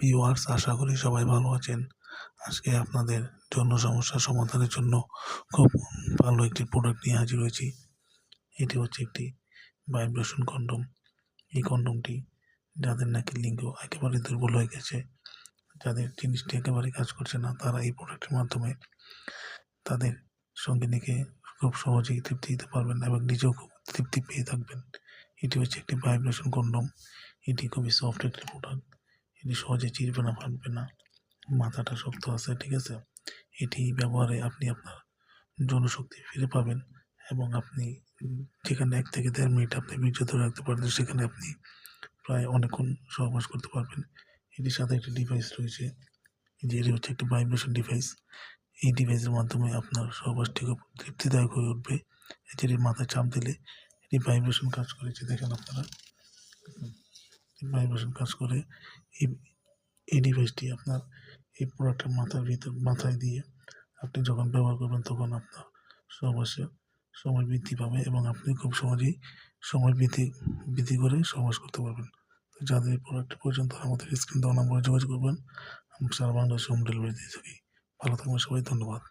Viewers আশা করি সবাই ভালো আছেন। আজকে আপনাদের জন্য সমস্যা সমাধানের জন্য খুব ভালো একটি প্রোডাক্ট নিয়ে হাজির হয়েছি। এটি হচ্ছে একটি ভাইব্রেশন কন্ডম এই কন্ডমটি যাদের নাকি লিঙ্গ একেবারে দুর্বল হয়ে গেছে, যাদের জিনিসটি একেবারে কাজ করছে না, তারা এই প্রোডাক্টের মাধ্যমে তাদের সঙ্গিনীকে খুব সহজেই তৃপ্তি দিতে পারবেন এবং নিজেও খুব তৃপ্তি পেয়ে থাকবেন। এটি হচ্ছে একটি ভাইব্রেশন কন্ডম এটি খুবই সফট একটি প্রোডাক্ট এটি সহজে চিরবে না ফাটবে না। মাথাটা শক্ত আছে, ঠিক আছে? এটি ব্যবহারে আপনি আপনার জনশক্তি ফিরে পাবেন এবং আপনি যেখানে এক থেকে দেড় মিনিট আপনি বীর্য ধরে রাখতে পারবেন, সেখানে আপনি প্রায় অনেকক্ষণ সহবাস করতে পারবেন। এটির সাথে একটি ডিভাইস রয়েছে যে এটি হচ্ছে একটি ভাইব্রেশন ডিভাইস এই ডিভাইসের মাধ্যমে আপনার সহবাসটি খুব তৃপ্তিদায়ক হয়ে উঠবে। এটির মাথায় চাপ দিলে এটি ভাইব্রেশন কাজ করেছে দেখেন আপনারা। ভাইব্রেশন কাজ করে এই এই ডিভাইসটি আপনার এই প্রোডাক্টের মাথার ভিতর, মাথায় দিয়ে আপনি যখন ব্যবহার করবেন তখন আপনার সহবাসে সময় বৃদ্ধি পাবে এবং আপনি খুব সহজেই সময় বৃদ্ধি বৃদ্ধি করে সহবাস করতে পারবেন। তো যাদের এই প্রোডাক্টের প্রয়োজন তারা আমাদের স্ক্রিন দেওয়া নম্বরে যোগাযোগ করবেন। আমি সারা বাংলাদেশ হোম ডেলিভারি দিয়ে থাকি। ভালো থাকবেন সবাই, ধন্যবাদ।